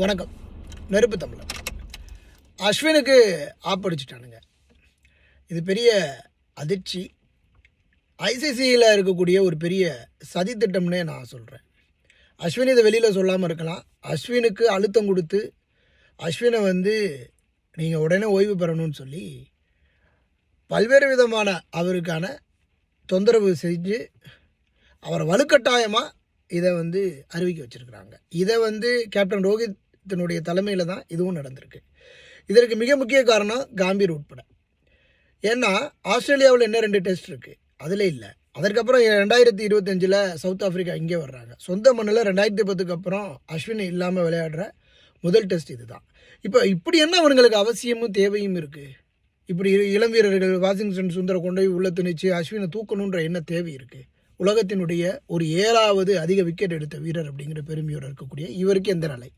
வணக்கம். நெருப்பு தமிழர். அஸ்வினுக்கு ஆப்படிச்சிட்டானுங்க இது பெரிய அதிர்ச்சி. ஐசிசியில் இருக்கக்கூடிய ஒரு பெரிய சதித்திட்டம்னே நான் சொல்கிறேன் அஸ்வின் இதை வெளியில் சொல்லாமல் இருக்கலாம். அஸ்வினுக்கு அழுத்தம் கொடுத்து அஸ்வினை வந்து நீங்கள் உடனே ஓய்வு பெறணும்னு சொல்லி பல்வேறு விதமான அவருக்கான தொந்தரவு செஞ்சு அவரை வலுக்கட்டாயமாக இதை வந்து அறிவிக்க வச்சுருக்குறாங்க. இதை வந்து கேப்டன் ரோஹித் தன்னுடைய தலைமையில் தான் இதுவும் நடந்திருக்கு. இதற்கு மிக முக்கிய காரணம் காம்பீர் உட்பட. ஏன்னா ஆஸ்திரேலியாவில் என்ன ரெண்டு டெஸ்ட் இருக்குது அதில் இல்லை. அதற்கப்புறம் ரெண்டாயிரத்தி இருபத்தஞ்சில் சவுத் ஆஃப்ரிக்கா இங்கே வர்றாங்க. சொந்த மண்ணில் ரெண்டாயிரத்தி பத்துக்கு அப்புறம் அஸ்வின் இல்லாமல் விளையாடுற முதல் டெஸ்ட் இதுதான். இப்போ இப்படி என்ன அவங்களுக்கு அவசியமும் தேவையும் இருக்குது இப்படி இளம் வீரர்கள் வாஷிங்டன் சுந்தர கொண்டு போய் உள்ள திணிச்சு அஸ்வினை தூக்கணுன்ற என்ன தேவை இருக்குது உலகத்தினுடைய ஒரு ஏழாவது அதிக விக்கெட் எடுத்த வீரர் அப்படிங்கிற பெருமையோடு இருக்கக்கூடிய இவருக்கு எந்த நிலை?